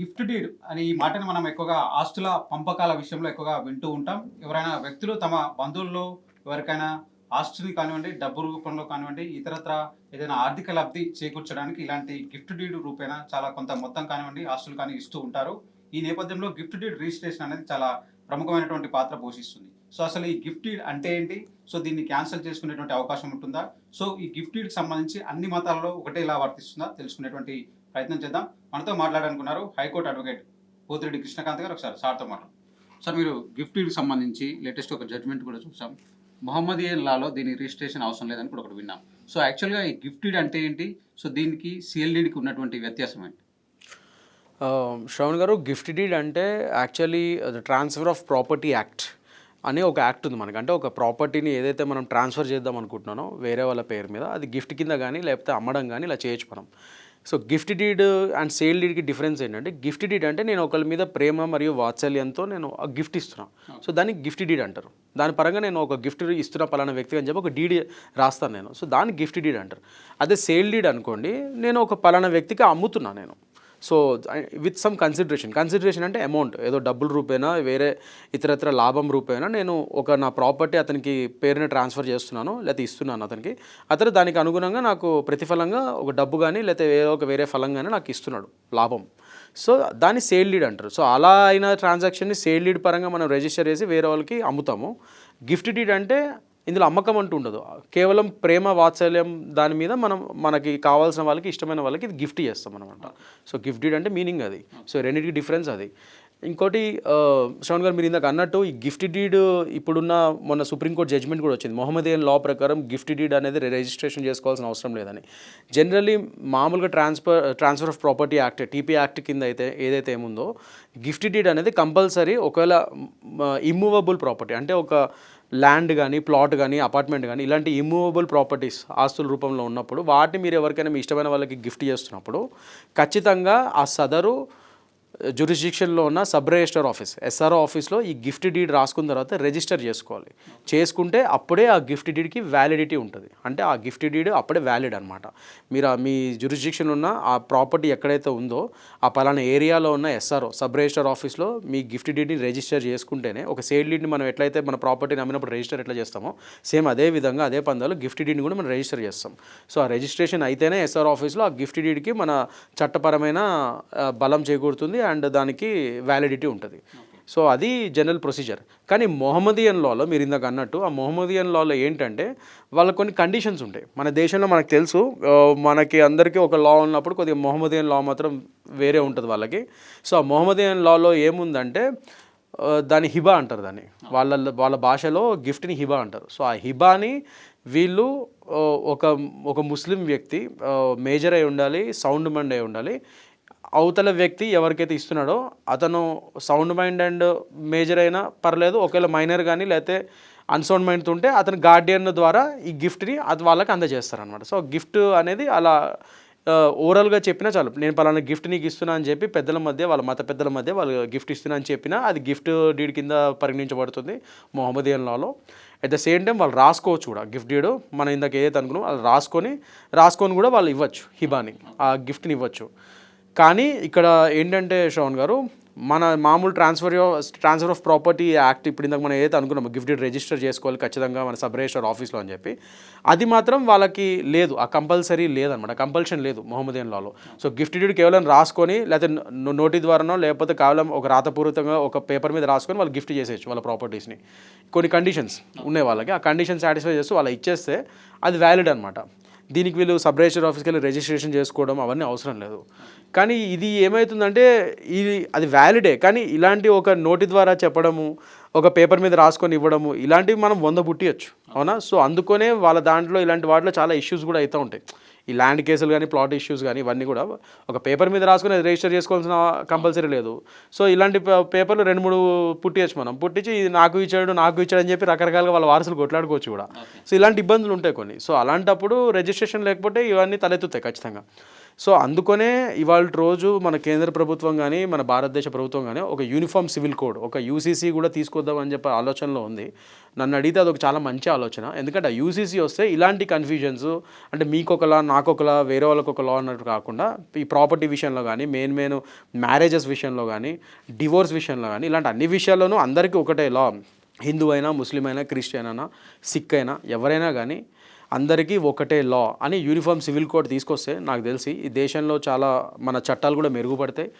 Gift deed అని ఈ మాటని మనం ఎక్కువగా ఆస్తుల పంపకాల విషయంలో ఎక్కువగా వింటూ ఉంటాం. ఎవరైనా వ్యక్తులు తమ బంధువుల్లో ఎవరికైనా ఆస్తుని కానివ్వండి డబ్బు రూపంలో కానివ్వండి ఇతరత్ర ఏదైనా ఆర్థిక లబ్ధి చేకూర్చడానికి ఇలాంటి గిఫ్ట్ డీడ్ రూపేణ చాలా కొంత మొత్తం కానివ్వండి ఆస్తులు కానీ ఇస్తూ ఉంటారు. ఈ నేపథ్యంలో గిఫ్ట్ డీడ్ రిజిస్ట్రేషన్ అనేది చాలా ప్రముఖమైనటువంటి పాత్ర పోషిస్తుంది. సో అసలు ఈ గిఫ్ట్ డీడ్ అంటే ఏంటి? సో దీన్ని క్యాన్సిల్ చేసుకునేటువంటి అవకాశం ఉంటుందా? సో ఈ గిఫ్ట్ డీడ్కి సంబంధించి అన్ని మతాలలో ఒకటేలా వర్తిస్తుందా? తెలుసుకునేటువంటి ప్రయత్నం చేద్దాం. మనతో మాట్లాడాలనుకున్నారు high court advocate Pothireddy Krishnakanth గారు. ఒకసారి సార్తో మాట్లాడు. సార్ మీరు గిఫ్ట్ సంబంధించి లేటెస్ట్ ఒక జడ్జ్మెంట్ కూడా చూసాం. మొహమ్మదీయన్ లాలో దీని రిజిస్ట్రేషన్ అవసరం లేదని కూడా ఒకటి విన్నాం. సో యాక్చువల్గా ఈ గిఫ్ట్ డీడ్ అంటే ఏంటి? సో దీనికి సిఎల్డీకి ఉన్నటువంటి వ్యత్యాసం ఏంటి? శ్రవణ్ గారు గిఫ్ట్ డీడ్ అంటే actually transfer of property act అని ఒక యాక్ట్ ఉంది మనకి. అంటే ఒక ప్రాపర్టీని ఏదైతే మనం ట్రాన్స్ఫర్ చేద్దాం అనుకుంటున్నానో వేరే వాళ్ళ పేరు మీద అది గిఫ్ట్ కింద కానీ లేకపోతే అమ్మడం కానీ ఇలా చేయొచ్చు మనం. So gift deed and sale డీడ్కి difference ఏంటంటే గిఫ్ట్ డీడ్ అంటే నేను ఒకరి మీద ప్రేమ మరియు వాత్సల్యంతో నేను గిఫ్ట్ ఇస్తున్నాను సో దాన్ని గిఫ్ట్ డీడ్ అంటారు. దాని పరంగా నేను ఒక గిఫ్ట్ ఇస్తున్న పలానా వ్యక్తి అని చెప్పి ఒక డీడ్ రాస్తాను నేను. సో దాన్ని గిఫ్ట్ డీడ్ అంటారు. అదే సేల్ డీడ్ అనుకోండి నేను ఒక పలానా వ్యక్తికి అమ్ముతున్నా నేను. So with some consideration consideration అంటే అమౌంట్ ఏదో డబ్బుల రూపేనా వేరే ఇతరత్ర లాభం రూపేనా నేను ఒక నా ప్రాపర్టీ అతనికి పేరుని ట్రాన్స్ఫర్ చేస్తున్నాను లేకపోతే ఇస్తున్నాను అతనికి. అతను దానికి అనుగుణంగా నాకు ప్రతిఫలంగా ఒక డబ్బు కానీ లేకపోతే ఏదో ఒక వేరే ఫలం కానీ నాకు ఇస్తున్నాడు లాభం. సో దాన్ని సేల్ లీడ్ అంటారు. సో అలా అయిన ట్రాన్సాక్షన్ని సేల్ లీడ్ పరంగా మనం రిజిస్టర్ చేసి వేరే వాళ్ళకి అమ్ముతాము. గిఫ్ట్ డీడ్ అంటే ఇందులో అమ్మకం అంటూ ఉండదు. కేవలం ప్రేమ వాత్సల్యం దాని మీద మనం మనకి కావాల్సిన వాళ్ళకి ఇష్టమైన వాళ్ళకి ఇది గిఫ్ట్ చేస్తాం అనమాట సో గిఫ్ట్ అంటే మీనింగ్ అది. సో రెండింటికి డిఫరెన్స్ అది. ఇంకోటి శ్రవణ్ గారు మీరు ఇందాక అన్నట్టు ఈ గిఫ్ట్ డీడ్ ఇప్పుడున్న మొన్న సుప్రీంకోర్టు జడ్జ్మెంట్ కూడా వచ్చింది. మొహమ్మదియన్ లా ప్రకారం గిఫ్ట్ డీడ్ అనేది రిజిస్ట్రేషన్ చేసుకోవాల్సిన అవసరం లేదని. జనరల్లీ మామూలుగా transfer transfer of property act TP act కింద అయితే ఏదైతే ఏముందో గిఫ్ట్ డీడ్ అనేది కంపల్సరీ ఒకవేళ ఇమ్మూవబుల్ ప్రాపర్టీ అంటే ఒక ల్యాండ్ కానీ ప్లాట్ కానీ అపార్ట్మెంట్ కానీ ఇలాంటి ఇమ్మూవబుల్ ప్రాపర్టీస్ ఆస్తుల రూపంలో ఉన్నప్పుడు వాటిని మీరు ఎవరికైనా మీ ఇష్టమైన వాళ్ళకి గిఫ్ట్ చేస్తున్నప్పుడు ఖచ్చితంగా ఆ సదరు జ్యూరిస్డిక్షన్లో ఉన్న సబ్ రిజిస్టర్ ఆఫీస్ ఎస్ఆర్ఓ ఆఫీస్లో ఈ గిఫ్ట్ డీడ్ రాసుకున్న తర్వాత రిజిస్టర్ చేసుకోవాలి. చేసుకుంటే అప్పుడే ఆ గిఫ్ట్ డీడ్కి వ్యాలిడిటీ ఉంటుంది. అంటే ఆ గిఫ్ట్ డీడ్ అప్పుడే వ్యాలిడ్ అనమాట మీరు ఆ మీ జ్యూరిస్డిక్షన్ ఉన్న ఆ ప్రాపర్టీ ఎక్కడైతే ఉందో ఆ పలానా ఏరియాలో ఉన్న ఎస్ఆర్ఓ సబ్ రిజిస్టర్ ఆఫీస్లో మీ గిఫ్ట్ డీడ్ని రిజిస్టర్ చేసుకుంటేనే ఒక సేల్ డీడ్ని మనం ఎట్లయితే మన ప్రాపర్టీని అమ్మినప్పుడు రిజిస్టర్ ఎట్లా చేస్తామో సేమ్ అదే విధంగా అదే పందాలు గిఫ్ట్ డీడ్ని కూడా మనం రిజిస్టర్ చేస్తాం. సో ఆ రిజిస్ట్రేషన్ అయితేనే ఎస్ఆర్ ఆఫీస్లో ఆ గిఫ్ట్ డీడ్కి మన చట్టపరమైన బలం చేకూరుతుంది. అండ్ దానికి వ్యాలిడిటీ ఉంటుంది. సో అది జనరల్ ప్రొసీజర్ కానీ మొహమ్మదియన్ లాలో మీరు ఇందాక అన్నట్టు ఆ మొహమ్మదియన్ లాలో ఏంటంటే వాళ్ళ కొన్ని కండిషన్స్ ఉంటాయి. మన దేశంలో మనకు తెలుసు మనకి అందరికీ ఒక లా ఉన్నప్పుడు కొద్దిగా మొహమ్మదియన్ లా మాత్రం వేరే ఉంటుంది వాళ్ళకి. సో ఆ మొహమ్మదియన్ లాలో ఏముందంటే దాని హిబా అంటారు దాన్ని. వాళ్ళ వాళ్ళ భాషలో గిఫ్ట్ని హిబా అంటారు. సో ఆ హిబాని వీళ్ళు ఒక ఒక ముస్లిం వ్యక్తి మేజర్ అయి ఉండాలి సౌండ్ మండ్ అయి ఉండాలి అవతల వ్యక్తి ఎవరికైతే ఇస్తున్నాడో అతను సౌండ్ మైండ్ అండ్ మేజర్ అయినా పర్లేదు ఒకవేళ మైనర్ కానీ లేకపోతే అన్సౌండ్ మైండ్ ఉంటే అతని గార్డియన్ ద్వారా ఈ గిఫ్ట్ని అది వాళ్ళకి అందజేస్తారనమాట సో గిఫ్ట్ అనేది అలా ఓవరాల్గా చెప్పినా చాలు. నేను పలానా గిఫ్ట్ నీకు ఇస్తున్నా అని చెప్పి పెద్దల మధ్య వాళ్ళ మత పెద్దల మధ్య వాళ్ళు గిఫ్ట్ ఇస్తున్నా అని చెప్పినా అది గిఫ్ట్ డీడ్ కింద పరిగణించబడుతుంది మొహమ్మదియన్ లాలో అట్ ద సేమ్ టైం వాళ్ళు రాసుకోవచ్చు కూడా. గిఫ్ట్ డీడ్ మనం ఇందాక ఏదైతే అనుకున్నాం వాళ్ళు రాసుకొని రాసుకొని కూడా వాళ్ళు ఇవ్వచ్చు హిబాని ఆ గిఫ్ట్ని ఇవ్వచ్చు. కానీ ఇక్కడ ఏంటంటే శ్రవణ్ గారు మన మామూలు transfer transfer of property act ఇప్పుడు ఇందాక మనం ఏదైతే అనుకున్నామో గిఫ్ట్ రిజిస్టర్ చేసుకోవాలి ఖచ్చితంగా మన సబ్ రిజిస్టర్ ఆఫీస్లో అని చెప్పి అది మాత్రం వాళ్ళకి లేదు. ఆ కంపల్సరీ లేదనమాట. కంపల్షన్ లేదు మొహమ్మదియన్ లాలో. సో గిఫ్ట్ డీడ్ కేవలం రాసుకొని లేకపోతే నోటి ద్వారానో లేకపోతే కేవలం ఒక రాతపూర్వకంగా ఒక పేపర్ మీద రాసుకొని వాళ్ళు గిఫ్ట్ చేసేయచ్చు వాళ్ళ ప్రాపర్టీస్ని కొన్ని కండిషన్స్ ఉన్నాయి వాళ్ళకి. ఆ కండిషన్ సాటిస్ఫై చేస్తూ వాళ్ళు ఇచ్చేస్తే అది వ్యాలిడ్ అనమాట. దీనికి వీళ్ళు సబ్ రిజిస్టర్ ఆఫీస్కి వెళ్ళి రిజిస్ట్రేషన్ చేసుకోవడం అవన్నీ అవసరం లేదు. కానీ ఇది ఏమవుతుందంటే ఇది అది వ్యాలిడే కానీ ఇలాంటి ఒక నోటి ద్వారా చెప్పడము ఒక పేపర్ మీద రాసుకొని ఇవ్వడము ఇలాంటివి మనం వంద పుట్టియచ్చు. అవునా? సో అందుకనే వాళ్ళ దాంట్లో ఇలాంటి వాటిలో చాలా ఇష్యూస్ కూడా అవుతూ ఉంటాయి. ఈ ల్యాండ్ కేసులు కానీ ప్లాట్ ఇష్యూస్ కానీ ఇవన్నీ కూడా ఒక పేపర్ మీద రాసుకొని రిజిస్టర్ చేసుకోవాల్సిన కంపల్సరీ లేదు. సో ఇలాంటి పేపర్లు రెండు మూడు పుట్టియచ్చు మనం. పుట్టించి ఇది నాకు ఇచ్చాడు నాకు ఇచ్చాడు అని చెప్పి రకరకాలుగా వాళ్ళ వారసులు కొట్లాడుకోవచ్చు కూడా. సో ఇలాంటి ఇబ్బందులు ఉంటాయి కొన్ని. సో అలాంటప్పుడు రిజిస్ట్రేషన్ లేకపోతే ఇవన్నీ తలెత్తుతాయి ఖచ్చితంగా. సో అందుకనే ఇవాళ రోజు మన కేంద్ర ప్రభుత్వం కానీ మన భారతదేశ ప్రభుత్వం కానీ ఒక యూనిఫామ్ సివిల్ కోడ్ ఒక యూసీసీ కూడా తీసుకొద్దాం అని చెప్పి ఆలోచనలో ఉంది. నన్ను అడిగితే అదొక చాలా మంచి ఆలోచన. ఎందుకంటే ఆ యూసీసీ వస్తే ఇలాంటి కన్ఫ్యూజన్స్ అంటే మీకు నాకొకలా నాకు వేరే వాళ్ళకి ఒక లా అన్నట్టు కాకుండా ఈ ప్రాపర్టీ విషయంలో కానీ మెయిన్ మెయిన్ మ్యారేజెస్ విషయంలో కానీ డివోర్స్ విషయంలో కానీ ఇలాంటి అన్ని విషయాల్లోనూ అందరికీ ఒకటే లా హిందూ అయినా ముస్లిం అయినా క్రిస్టియన్ అయినా సిక్ అయినా ఎవరైనా కానీ అందరికీ ఒకటే లా అని యూనిఫామ్ సివిల్ కోడ్ తీసుకొస్తే నాకు తెలిసి ఈ దేశంలో చాలా మన చట్టాలు కూడా మెరుగుపడతాయి.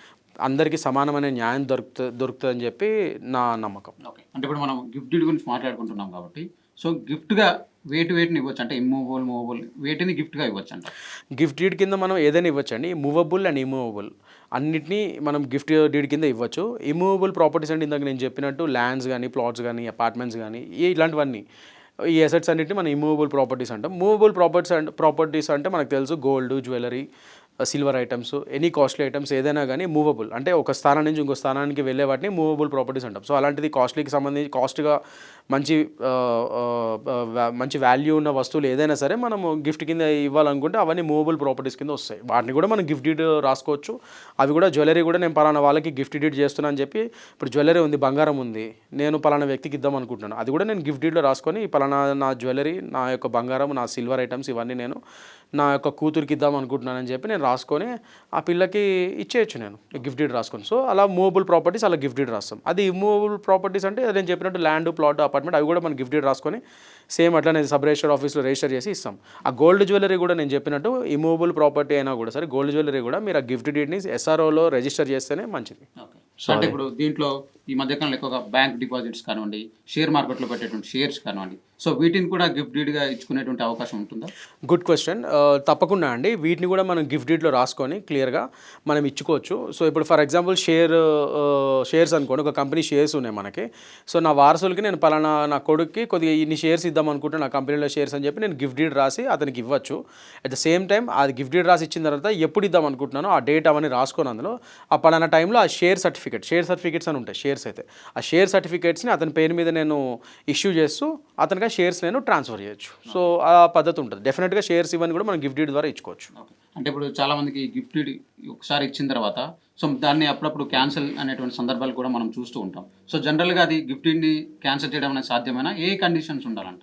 అందరికీ సమానమైన న్యాయం దొరుకుతు దొరుకుతుందని చెప్పి నా నమ్మకం. ఓకే. అంటే ఇప్పుడు మనం గిఫ్ట్ డీడ్ గురించి మాట్లాడుకుంటున్నాం కాబట్టి సో గిఫ్ట్గా వేటి వేటిని ఇవ్వచ్చు అంటే ఇమ్మూవబుల్ మూవబుల్ వేటిని గిఫ్ట్గా ఇవ్వచ్చు అంట. గిఫ్ట్ డీడ్ కింద మనం ఏదైనా ఇవ్వచ్చండి మూవబుల్ అండ్ ఇమూవబుల్ అన్నిటినీ మనం గిఫ్ట్ డీడ్ కింద ఇవ్వచ్చు. ఇమూవబుల్ ప్రాపర్టీస్ అంటే ఇందాక నేను చెప్పినట్టు ల్యాండ్స్ కానీ ప్లాట్స్ కానీ అపార్ట్మెంట్స్ కానీ ఇలాంటివన్నీ. ఈ అసెట్స్ అన్నిటిని మనం ఇమూవబుల్ ప్రాపర్టీస్ అంటాం. మూవబుల్ ప్రాపర్టీస్ అంటే ప్రాపర్టీస్ అంటే మనకు తెలుసు gold jewellery silver items any costly items ఏదైనా కానీ మూవబుల్ అంటే ఒక స్థానం నుంచి ఇంకో స్థానానికి వెళ్ళే వాటిని మూవబుల్ ప్రాపర్టీస్ అంటాం. సో అలాంటిది కాస్ట్లీకి సంబంధించి కాస్ట్గా మంచి మంచి వాల్యూ ఉన్న వస్తువులు ఏదైనా సరే మనం గిఫ్ట్ కింద ఇవ్వాలనుకుంటే అవన్నీ మూవబుల్ ప్రాపర్టీస్ కింద వస్తాయి. వాటిని కూడా మనం గిఫ్ట్ డీడ్ రాసుకోవచ్చు. అవి కూడా జ్యువెలరీ కూడా నేను పలానా వాళ్ళకి గిఫ్ట్ డీడ్ చేస్తున్నా అని చెప్పి ఇప్పుడు జ్యువెలరీ ఉంది బంగారం ఉంది నేను పలానా వ్యక్తికి ఇద్దాం అనుకుంటున్నాను. అది కూడా నేను గిఫ్ట్ డీడ్లో రాసుకొని పలానా నా జ్యువెలరీ నా యొక్క బంగారం నా సిల్వర్ ఐటమ్స్ ఇవన్నీ నేను నా యొక్క కూతురికి ఇద్దాం అనుకుంటున్నానని చెప్పి నేను రాసుకొని ఆ పిల్లకి ఇచ్చేయచ్చు నేను గిఫ్ట్ రాసుకొని. సో అలా మూవబుల్ ప్రాపర్టీస్ అలా గిఫ్ట్ రాస్తాం. అది ఇమ్మూవబుల్ ప్రాపర్టీస్ అంటే నేను చెప్పినట్టు ల్యాండ్ ప్లాట్ అపార్ట్మెంట్ అవి కూడా మనం గిఫ్ట్ రాసుకొని సేమ్ అట్లానే సబ్ రిజిస్టర్ ఆఫీస్లో రిజిస్టర్ చేసి ఇస్తాం. ఆ గోల్డ్ జ్యువెలరీ కూడా నేను చెప్పినట్టు ఇమూవబుల్ ప్రాపర్టీ అయినా కూడా సరే గోల్డ్ జ్యువెలరీ కూడా మీరు ఆ గిఫ్ట్ డీడ్ని ఎస్ఆర్ఓలో రిజిస్టర్ చేస్తేనే మంచిది. ఓకే అంటే ఇప్పుడు దీంట్లో ఈ మధ్యకాలంలో ఎక్కువగా బ్యాంక్ డిపాజిట్స్ కానివ్వండి షేర్ మార్కెట్లో పెట్టేటువంటి షేర్స్ కానివ్వండి. సో వీటిని కూడా గిఫ్ట్ డీడ్గా ఇచ్చుకునేటువంటి అవకాశం ఉంటుందా? గుడ్ క్వశ్చన్ తప్పకుండా అండి. వీటిని కూడా మనం గిఫ్ట్ డీడ్లో రాసుకొని క్లియర్గా మనం ఇచ్చుకోవచ్చు. సో ఇప్పుడు ఫర్ ఎగ్జాంపుల్ షేర్ షేర్స్ అనుకోండి ఒక కంపెనీ షేర్స్ ఉన్నాయి మనకి. సో నా వారసులకి నేను పలానా నా కొడుక్కి కొద్దిగా ఇన్ని షేర్స్ ఇద్దాం అనుకుంటే నా కంపెనీలో షేర్స్ అని చెప్పి నేను గిఫ్ట్ డీడ్ రాసి అతనికి ఇవ్వచ్చు. అట్ ద సేమ్ టైం అది గిఫ్ట్ డీడ్ రాసి ఇచ్చిన తర్వాత ఎప్పుడు ఇద్దాం అనుకుంటున్నానో ఆ డేట్ అవన్నీ రాసుకొని అందులో ఆ పలానా టైంలో ఆ షేర్ సర్టిఫికేట్ షేర్ సర్టిఫికేట్స్ అని ఉంటాయి షేర్స్ అయితే. ఆ షేర్ సర్టిఫికేట్స్ని అతని పేరు మీద నేను ఇష్యూ చేస్తూ అతనికి ఆ షేర్స్ నేను ట్రాన్స్ఫర్ చేయొచ్చు. సో ఆ పద్ధతి ఉంటుంది. డెఫినెట్గా షేర్స్ ఇవన్నీ కూడా మనం గిఫ్ట్ డీడ్ ద్వారా ఇచ్చుకోవచ్చు. అంటే ఇప్పుడు చాలా మందికి గిఫ్ట్ డీడ్ ఒకసారి ఇచ్చిన తర్వాత సో దాన్ని అప్పుడప్పుడు క్యాన్సిల్ అనేటువంటి సందర్భాలు కూడా మనం చూస్తూ ఉంటాం. సో జనరల్గా అది గిఫ్ట్ డీడ్ని క్యాన్సిల్ చేయడం అనేది సాధ్యమైనా? ఏ కండిషన్స్ ఉండాలంట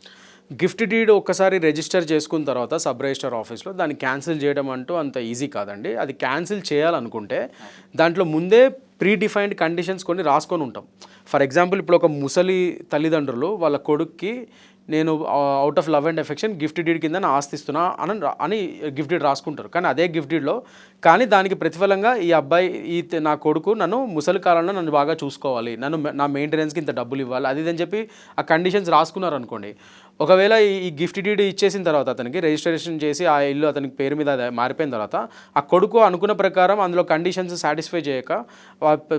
గిఫ్ట్ డీడ్ ఒక్కసారి రిజిస్టర్ చేసుకున్న తర్వాత సబ్ రిజిస్టర్ ఆఫీస్లో దాన్ని క్యాన్సిల్ చేయడం అంటూ అంత ఈజీ కాదండి. అది క్యాన్సిల్ చేయాలనుకుంటే దాంట్లో ముందే ప్రీ డిఫైన్డ్ కండిషన్స్ కొన్ని రాసుకొని ఉంటాం. ఫర్ ఎగ్జాంపుల్ ఇప్పుడు ఒక ముసలి తల్లిదండ్రులు వాళ్ళ కొడుక్కి నేను out of love and affection gift deed కింద నా ఆస్తి ఇస్తున్నా అని అని గిఫ్ట్ డీడ్ రాసుకుంటారు. కానీ అదే గిఫ్ట్ డీడ్లో కానీ దానికి ప్రతిఫలంగా ఈ అబ్బాయి ఈ నా కొడుకు నన్ను ముసలి కాలంలో నన్ను బాగా చూసుకోవాలి. నన్ను నా మెయింటెనెన్స్కి ఇంత డబ్బులు ఇవ్వాలి. అది ఇది అని చెప్పి ఆ కండిషన్స్ రాసుకున్నారు అనుకోండి ఒకవేళ ఈ- గిఫ్ట్ డీడ్ ఇచ్చేసిన తర్వాత అతనికి రిజిస్ట్రేషన్ చేసి ఆ ఇల్లు అతనికి పేరు మీద అది మారిపోయిన తర్వాత ఆ కొడుకు అనుకున్న ప్రకారం అందులో కండిషన్స్ సాటిస్ఫై చేయక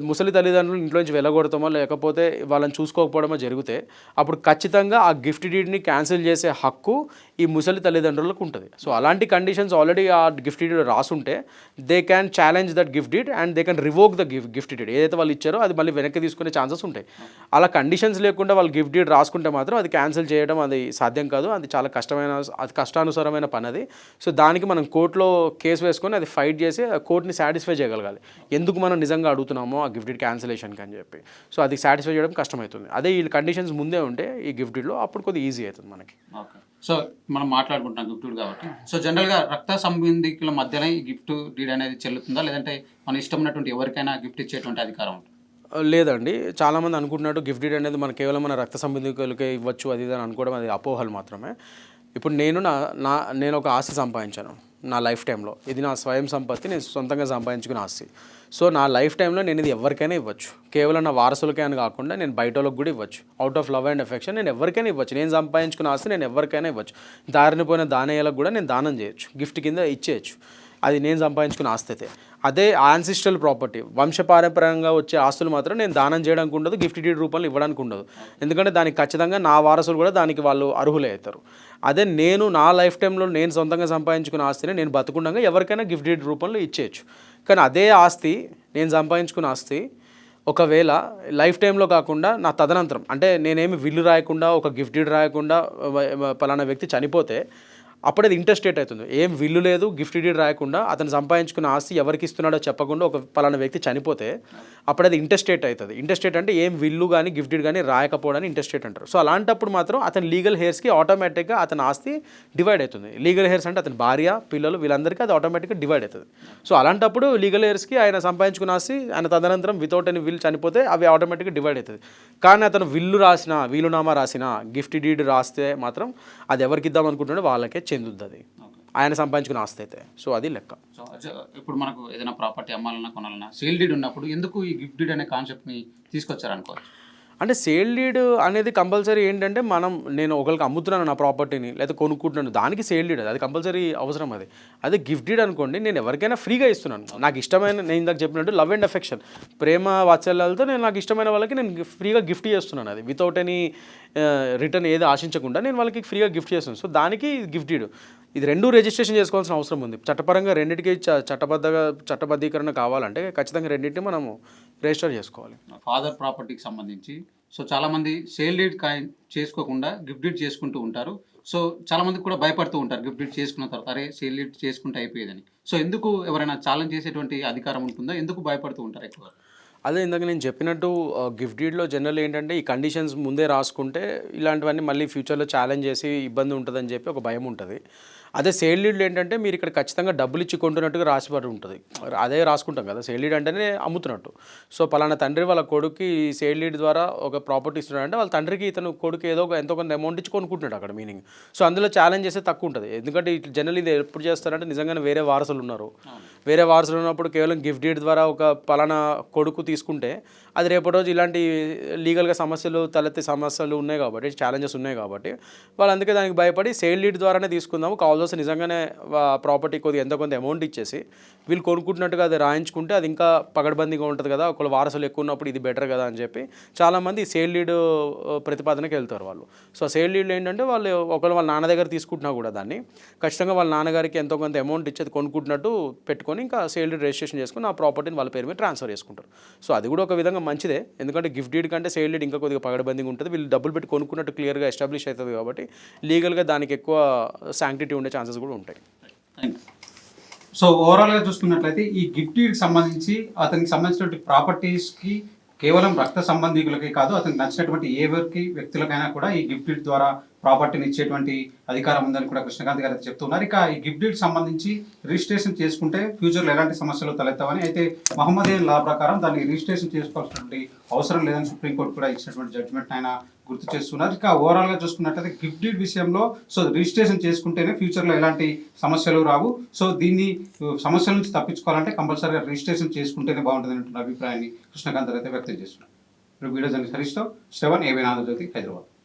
ముసలి తల్లిదండ్రులు ఇంట్లో నుంచి వెళ్ళగొడతామో లేకపోతే వాళ్ళని చూసుకోకపోవడమో జరిగితే అప్పుడు ఖచ్చితంగా ఆ గిఫ్ట్ డీడ్ని క్యాన్సిల్ చేసే హక్కు ఈ ముసలి తల్లిదండ్రులకు ఉంటుంది. సో అలాంటి కండిషన్స్ ఆల్రెడీ ఆ gift deed రాసుంటే they can challenge that gift deed and they can revoke the gift gift deed ఏదైతే వాళ్ళు ఇచ్చారో అది మళ్ళీ వెనక్కి తీసుకునే ఛాన్సెస్ ఉంటాయి. అలా కండిషన్స్ లేకుండా వాళ్ళు గిఫ్ట్ డీడ్ రాసుకుంటే మాత్రం అది క్యాన్సిల్ చేయడం అది సాధ్యం కాదు. అది చాలా కష్టమైన అది కష్టానుసారమైన పని అది సో దానికి మనం కోర్టులో కేసు వేసుకొని అది ఫైట్ చేసి కోర్టుని సాటిస్ఫై చేయగలగాలి. ఎందుకు మనం నిజంగా అడుగుతున్నామో ఆ గిఫ్ట్ క్యాన్సిలేషన్కి అని చెప్పి. సో అది సాటిస్ఫై చేయడం కష్టమవుతుంది. అదే ఈ కండిషన్స్ ముందే ఉంటే ఈ గిఫ్ట్ అప్పుడు కొద్దిగా ఈజీ అవుతుంది మనకి. సో మనం మాట్లాడుకుంటున్నాం గిఫ్ట్ కాబట్టి. సో జనరల్గా రక్త సంబంధికుల మధ్యనే ఈ గిఫ్ట్ డీడ్ అనేది చెల్లుతుందా? లేదంటే మన ఇష్టం ఉన్నటువంటి ఎవరికైనా గిఫ్ట్ ఇచ్చేటువంటి అధికారం ఉంటుంది? లేదండి. చాలామంది అనుకుంటున్నట్టు గిఫ్ట్ డీడ్ అనేది మన కేవలం మన రక్త సంబంధికులకే ఇవ్వచ్చు అది ఇది అని అనుకోవడం అది అపోహలు మాత్రమే. ఇప్పుడు నేను నా నా నేను ఒక ఆస్తి సంపాదించాను నా లైఫ్ టైంలో. ఇది నా స్వయం సంపత్తి నేను సొంతంగా సంపాదించుకున్న ఆస్తి. సో నా లైఫ్ టైంలో నేను ఇది ఎవరికైనా ఇవ్వచ్చు. కేవలం నా వారసులకే అని కాకుండా నేను బయట కూడా ఇవ్వచ్చు. Out of love and affection నేను ఎవరికైనా ఇవ్వచ్చు. నేను సంపాదించుకున్న ఆస్తి నేను ఎవరికైనా ఇవ్వచ్చు. దారిని పోయిన దానేయాలకు కూడా నేను దానం చేయొచ్చు. గిఫ్ట్ కింద ఇచ్చేయచ్చు. అది నేను సంపాదించుకున్న ఆస్తి అయితే. అదే ఆన్సిస్ట్రల్ ప్రాపర్టీ వంశపారంపరంగా వచ్చే ఆస్తులు మాత్రం నేను దానం చేయడానికి ఉండదు గిఫ్ట్ డీడ్ రూపంలో ఇవ్వడానికి ఉండదు. ఎందుకంటే దానికి ఖచ్చితంగా నా వారసులు కూడా దానికి వాళ్ళు అర్హులే అవుతారు. అదే నేను నా లైఫ్ టైంలో నేను సొంతంగా సంపాదించుకున్న ఆస్తిని నేను బతుకుండగా ఎవరికైనా గిఫ్ట్ డీడ్ రూపంలో ఇచ్చేయచ్చు. కానీ అదే ఆస్తి నేను సంపాదించుకున్న ఆస్తి ఒకవేళ లైఫ్ టైంలో కాకుండా నా తదనంతరం అంటే నేనేమి విల్లు రాయకుండా ఒక గిఫ్ట్ డీడ్ రాయకుండా పలానా వ్యక్తి చనిపోతే అప్పుడు అది ఇంటర్స్టేట్ అవుతుంది. ఏం విల్లు లేదు గిఫ్ట్ డీడ్ రాయకుండా అతను సంపాదించుకున్న ఆస్తి ఎవరికి ఇస్తున్నాడో చెప్పకుండా ఒక పలానా వ్యక్తి చనిపోతే అప్పుడు అది ఇంటర్స్టేట్ అవుతుంది. ఇంటర్స్టేట్ అంటే ఏం విల్లు కానీ గిఫ్ట్ డీడ్ కానీ రాయకపోవడానికి ఇంటర్స్టేట్ అంటారు. సో అలాంటప్పుడు మాత్రం అతని లీగల్ హెయిర్స్కి ఆటోమేటిక్గా అతని ఆస్తి డివైడ్ అవుతుంది. లీగల్ హెయిర్స్ అంటే అతని భార్య పిల్లలు వీళ్ళందరికీ అది ఆటోమేటిక్గా డివైడ్ అవుతుంది. సో అలాంటప్పుడు లీగల్ హెయిర్స్కి ఆయన సంపాదించుకున్న ఆస్తి ఆయన తదనంతరం వితౌట్ ఎనీ విల్ చనిపోతే అవి ఆటోమేటిక్గా డివైడ్ అవుతుంది. కానీ అతను విల్లు రాసిన వీలునామా రాసిన గిఫ్ట్ డీడ్ రాస్తే మాత్రం అది ఎవరికి ఇద్దాం అనుకుంటున్నాడో వాళ్ళకే చెందుద్ది అది ఆయన సంపాదించుకున్న ఆస్తి అయితే. సో అది లెక్క. సో ఇప్పుడు మనకు ఏదైనా ప్రాపర్టీ అమ్మాలన్నా కొనాలన్నా సేల్ డీడ్ ఉన్నప్పుడు ఎందుకు ఈ గిఫ్ట్ డీడ్ అనే కాన్సెప్ట్ని తీసుకొచ్చారనుకోవచ్చు అంటే సేల్ డీడ్ అనేది కంపల్సరీ ఏంటంటే మనం నేను ఒకరికి అమ్ముతున్నాను నా ప్రాపర్టీని లేదా కొనుక్కుంటున్నాను దానికి సేల్ డీడ్ అది. కంపల్సరీ అవసరం అది. అదే గిఫ్ట్ డీడ్ అనుకోండి నేను ఎవరికైనా ఫ్రీగా ఇస్తున్నాను. నాకు ఇష్టమైన నేను ఇందాక చెప్పినట్టు లవ్ అండ్ అఫెక్షన్. ప్రేమ వాత్సల్యాలతో నేను నాకు ఇష్టమైన వాళ్ళకి నేను ఫ్రీగా గిఫ్ట్ చేస్తున్నాను అది వితౌట్ ఎనీ రిటర్న్ ఏది ఆశించకుండా నేను వాళ్ళకి ఫ్రీగా గిఫ్ట్ చేస్తున్నాను సో దానికి గిఫ్ట్ ఇడు ఇది రెండు రిజిస్ట్రేషన్ చేసుకోవాల్సిన అవసరం ఉంది. చట్టపరంగా రెండింటికి చట్టబద్ధగా చట్టబద్ధీకరణ కావాలంటే ఖచ్చితంగా రెండింటిని మనము రిజిస్టర్ చేసుకోవాలి. ఫాదర్ ప్రాపర్టీకి సంబంధించి. సో చాలామంది సేల్ డీడ్ కాయిన్ చేసుకోకుండా గిఫ్ట్ డీడ్ చేసుకుంటూ ఉంటారు. సో చాలామంది కూడా భయపడుతూ ఉంటారు గిఫ్ట్ డీడ్ చేసుకున్న తర్వాత అరే సేల్ డీడ్ చేసుకుంటే అయిపోయేదని. సో ఎందుకు ఎవరైనా ఛాలెంజ్ చేసేటువంటి అధికారం ఉంటుందో ఎందుకు భయపడుతూ ఉంటారు ఎక్కువ అదే ఇందాక నేను చెప్పినట్టు గిఫ్ట్ డీడ్లో జనరల్ ఏంటంటే ఈ కండిషన్స్ ముందే రాసుకుంటే ఇలాంటివన్నీ మళ్ళీ ఫ్యూచర్లో ఛాలెంజ్ చేసి ఇబ్బంది ఉంటుందని చెప్పి ఒక భయం ఉంటుంది. అదే సేల్ లీడ్లు ఏంటంటే మీరు ఇక్కడ ఖచ్చితంగా డబ్బులు ఇచ్చి కొంటున్నట్టుగా రాసిపడి ఉంటుంది. అదే రాసుకుంటాం కదా సేల్ లీడ్ అంటేనే అమ్ముతున్నట్టు. సో పలానా తండ్రి వాళ్ళ కొడుకు ఈ సేల్ లీడ్ ద్వారా ఒక ప్రాపర్టీ ఇస్తున్నాడంటే వాళ్ళ తండ్రికి ఇతను కొడుకు ఏదో ఒక ఎంతో కొంత అమౌంట్ ఇచ్చి కొనుక్కుంటున్నాడు అక్కడ మీనింగ్ సో అందులో ఛాలెంజ్ చేస్తే తక్కువ ఉంటుంది. ఎందుకంటే జనరల్ ఇది ఎప్పుడు చేస్తారంటే నిజంగానే వేరే వారసులు ఉన్నారు. వేరే వారసులు ఉన్నప్పుడు కేవలం గిఫ్ట్ డీడ్ ద్వారా ఒక పలానా కొడుకు తీసుకుంటే అది రేపటి రోజు ఇలాంటి లీగల్గా సమస్యలు తలెత్తే సమస్యలు ఉన్నాయి కాబట్టి ఛాలెంజెస్ ఉన్నాయి కాబట్టి వాళ్ళు అందుకే దానికి భయపడి సేల్ లీడ్ ద్వారానే తీసుకుందాము కావాల్సి వస్తే నిజంగానే ప్రాపర్టీ కొద్దిగా ఎంతో కొంత అమౌంట్ ఇచ్చేసి వీళ్ళు కొనుక్కుంటున్నట్టుగా అది రాయించుకుంటే అది ఇంకా పగడబందీగా ఉంటుంది కదా ఒకళ్ళు వారసులు ఎక్కువ ఉన్నప్పుడు ఇది బెటర్ కదా అని చెప్పి చాలామంది సేల్ లీడ్ ప్రతిపాదనకి వెళ్తారు వాళ్ళు. సో సేల్ లీడ్లు ఏంటంటే వాళ్ళు ఒకళ్ళు వాళ్ళ నాన్న దగ్గర తీసుకుంటున్నా కూడా దాన్ని ఖచ్చితంగా వాళ్ళ నాన్నగారికి ఎంతో కొంత అమౌంట్ ఇచ్చేది కొనుక్కుంటున్నట్టు పెట్టుకొని ఇంకా సేల్ లీడ్ రిజిస్ట్రేషన్ చేసుకుని ఆ ప్రాపర్టీని వాళ్ళ పేరు మీద ట్రాన్స్ఫర్ చేసుకుంటారు. సో అది కూడా ఒక విధంగా మంచిదే. ఎందుకంటే గిఫ్ట్ డీడ్ కంటే సేల్ డీడ్ ఇంకా కొద్దిగా పగడబందీగా ఉంటుంది. వీళ్ళు డబ్బులు పెట్టి కొనుక్కున్నట్టు క్లియర్గా ఎస్టాబ్లిష్ అవుతుంది కాబట్టి లీగల్గా దానికి ఎక్కువ శాంక్టిటీ ఉండే ఛాన్సెస్ కూడా ఉంటాయి. సో ఓవరాల్గా చూసుకున్నట్లయితే ఈ గిఫ్ట్ సంబంధించి అతనికి సంబంధించినటువంటి ప్రాపర్టీస్కి కేవలం రక్త సంబంధికులకే కాదు అతనికి నచ్చినటువంటి ఏ ఎవరికి వ్యక్తులకైనా కూడా ఈ గిఫ్ట్ ద్వారా ప్రాపర్టీని ఇచ్చేటువంటి అధికారం ఉందని కూడా కృష్ణకాంత్ గారు అయితే చెప్తున్నారు. ఇక ఈ గిఫ్ట్ డీడ్ సంబంధించి రిజిస్ట్రేషన్ చేసుకుంటే ఫ్యూచర్లో ఎలాంటి సమస్యలు తలెత్తవని అయితే మహమ్మదీన్ లా ప్రకారం దాన్ని రిజిస్ట్రేషన్ చేసుకోవాల్సినటువంటి అవసరం లేదని సుప్రీంకోర్టు కూడా ఇచ్చినటువంటి జడ్జిమెంట్ ఆయన గుర్తు చేస్తున్నారు. ఇక ఓవరాల్గా చూసుకున్నట్లయితే గిఫ్ట్ డీడ్ విషయంలో సో రిజిస్ట్రేషన్ చేసుకుంటేనే ఫ్యూచర్లో ఎలాంటి సమస్యలు రావు. సో దీన్ని సమస్యల నుంచి తప్పించుకోవాలంటే కంపల్సరీగా రిజిస్ట్రేషన్ చేసుకుంటేనే బాగుంటుంది అంటున్న అభిప్రాయాన్ని కృష్ణకాంత్ అయితే వ్యక్తం చేస్తున్నారు. ఇప్పుడు వీడియో జర్నలిస్ట్ హరీష్తో శ్రవణ్ ఏవైనా ఆంధ్రజ్యోతి హైదరాబాద్.